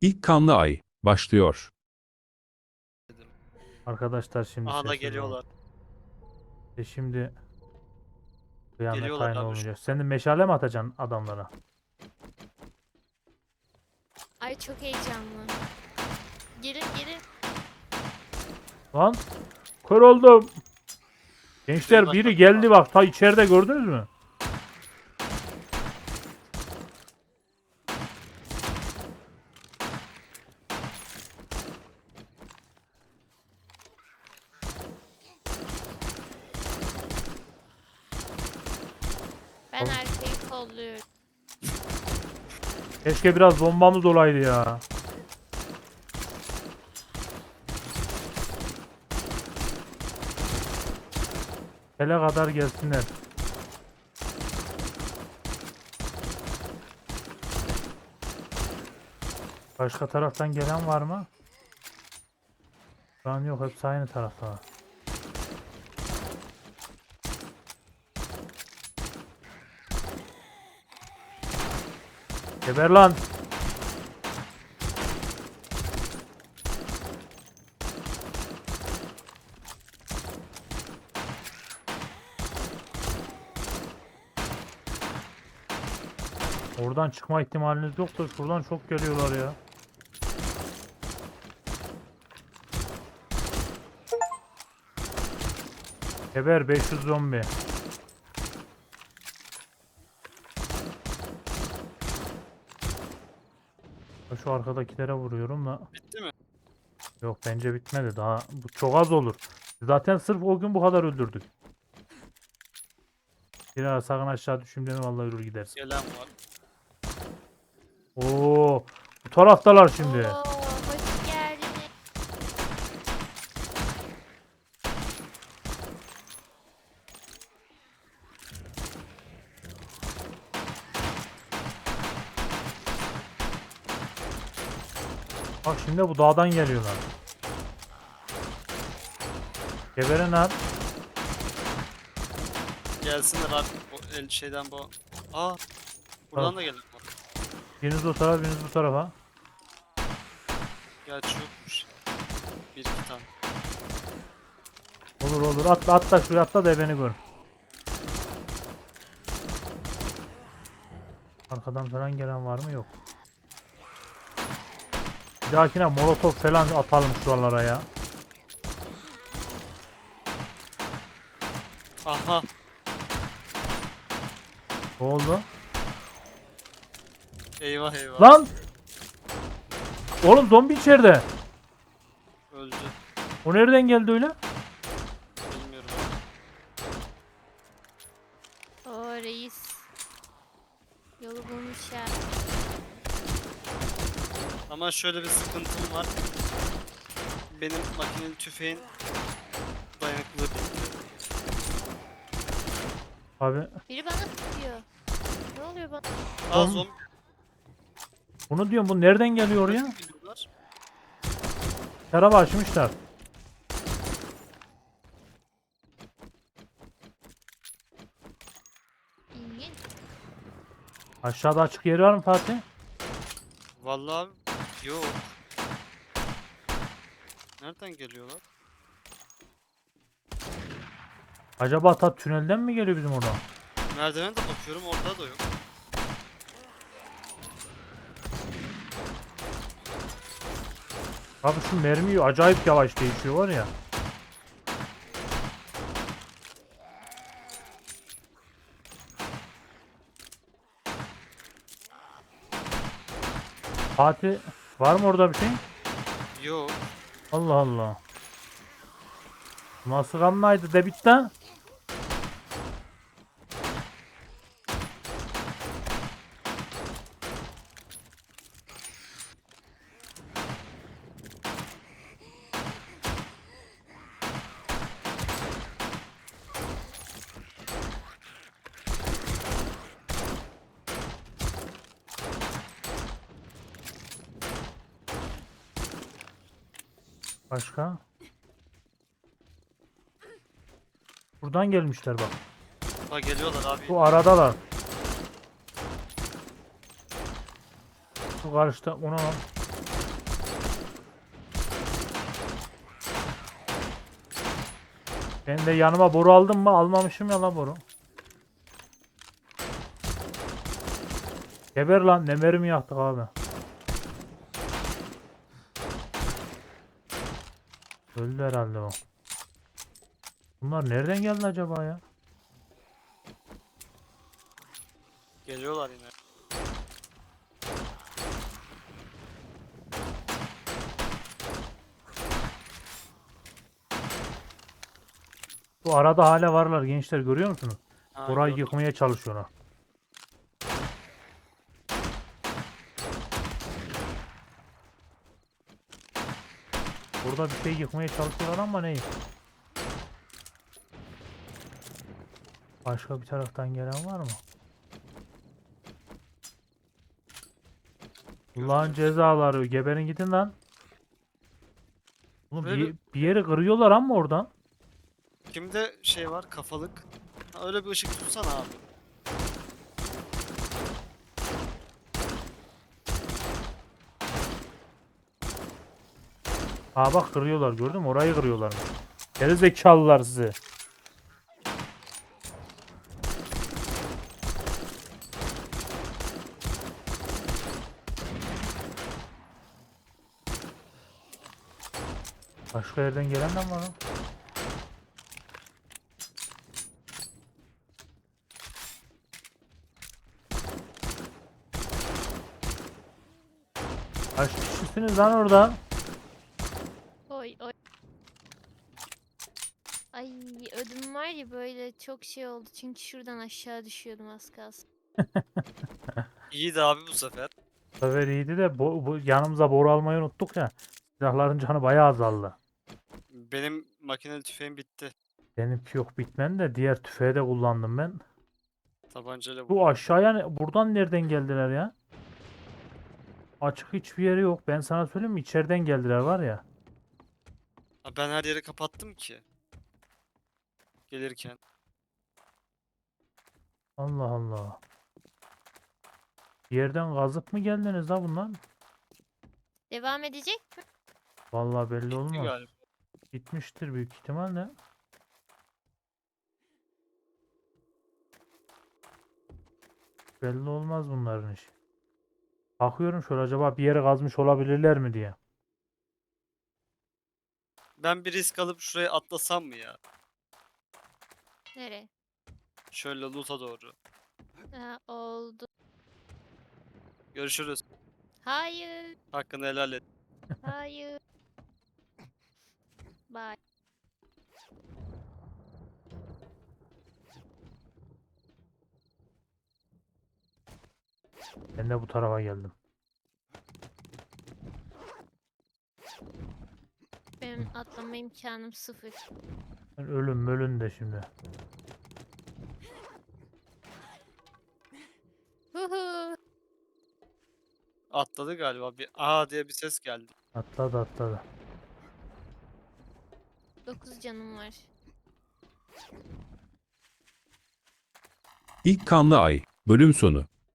İlk kanlı ay başlıyor. Arkadaşlar şimdi Aha da sessiz olun. geliyorlar. E şimdi kıyamet Geliyorlar aynı abi olmayacak. Sen de meşale mi atacaksın adamlara? Ay çok heyecanlı. Gelin gelin. Lan kör oldum. Gençler biri geldi bak ta içeride gördünüz mü? Ben arkayı kolluyorum. Keşke biraz bombamız olaydı ya. Hele kadar gelsinler. Başka taraftan gelen var mı? Şu an yok hepsi aynı tarafta. Geber lan. Oradan çıkma ihtimaliniz yok da şuradan çok geliyorlar ya. Geber 500 zombi. Şu arkadakilere vuruyorum da. Bitti mi? Yok bence bitmedi daha. Bu çok az olur. Zaten sırf o gün bu kadar öldürdük. Bir ara sakın aşağı düşün deme vallahi ölür gidersin. Gelen var. Oo, bu taraftalar şimdi. Oo, hoş geldiniz. Bak şimdi bu dağdan geliyorlar. Geberin abi. Gelsinler abi. Bu el şeyden bu. Aa. Buradan da gelen var. Biriniz o tarafa biriniz bu tarafa. Gerçi yokmuş. Bir iki tane. Olur olur atla atla şuraya atla da beni gör. Arkadan falan gelen var mı? Yok. Bir dahakine molotof falan atalım şuralara ya. Aha. Ne oldu? Eyvah eyvah. Lan! Oğlum zombi içeride. Öldü. O nereden geldi öyle? Ama şöyle bir sıkıntım var. Benim makineli tüfeğin dayanıklılığı bitti. Abi Biri bana tutuyor. Ne oluyor bana? Aa Oğlum, zombi bunu diyorum bu nereden geliyor oraya? geliyorlar. Şarabı açmışlar. İlginç. Aşağıda açık yeri var mı Fatih? Vallahi yok. Nereden geliyorlar? Acaba ta tünelden mi geliyor bizim oradan? Merdivene de bakıyorum orada da yok. Abi şu mermi acayip yavaş değişiyor var ya. Fatih var mı orada bir şey? Yok. Allah Allah. Nasıl kanlaydı de Başka? Buradan gelmişler bak. Bak geliyorlar abi. Bu aradalar. Bu karıştı. Ona lan. Ben de yanıma boru aldım mı? Almamışım ya lan boru. Geber lan. Ne mermi yaktık abi. Öldü herhalde o. Bunlar nereden geldi acaba ya? Geliyorlar yine. Bu arada hala varlar gençler görüyor musunuz? Ha, Orayı gördüm. yıkmaya çalışıyorlar. Burada bir şey yıkmaya çalışıyorlar ama ne? Başka bir taraftan gelen var mı? Allah'ın cezaları geberin gidin lan. Oğlum Böyle bir, bir yeri kırıyorlar ama oradan. Kimde şey var kafalık? Ha, öyle bir ışık tutsana abi. Aa bak kırıyorlar gördün mü? Orayı kırıyorlar. Geri zekalılar sizi. Başka yerden gelen de var lan? Kaç kişisiniz lan orada? Oy oy. Ay ödüm var ya böyle çok şey oldu. Çünkü şuradan aşağı düşüyordum az kalsın. İyiydi abi bu sefer. Bu sefer iyiydi de bo- bu yanımıza boru almayı unuttuk ya. Silahların canı bayağı azaldı. Benim makineli tüfeğim bitti. Benim yok bitmen de diğer tüfeği de kullandım ben. Tabancayla. Bu aşağıya ne- buradan nereden geldiler ya? Açık hiçbir yeri yok. Ben sana söyleyeyim mi? İçeriden geldiler var ya. Ha, Ben her yeri kapattım ki. Gelirken. Allah Allah. Bir yerden kazıp mı geldiniz la bunlar? Devam edecek mi? Vallahi belli Bitti olmaz. galiba. Gitmiştir büyük ihtimalle. Belli olmaz bunların işi. Bakıyorum şöyle acaba bir yere kazmış olabilirler mi diye. Ben bir risk alıp şuraya atlasam mı ya? Nereye? Şöyle loot'a doğru. Ha, oldu. Görüşürüz. Hayır. Hakkını helal et. Hayır. Bye. Ben de bu tarafa geldim. Benim atlama imkanım sıfır. Ben ölüm ölün de şimdi. Huhu. Atladı galiba. Bir aa diye bir ses geldi. Atladı atladı. 9 canım var. İlk kanlı ay. Bölüm sonu.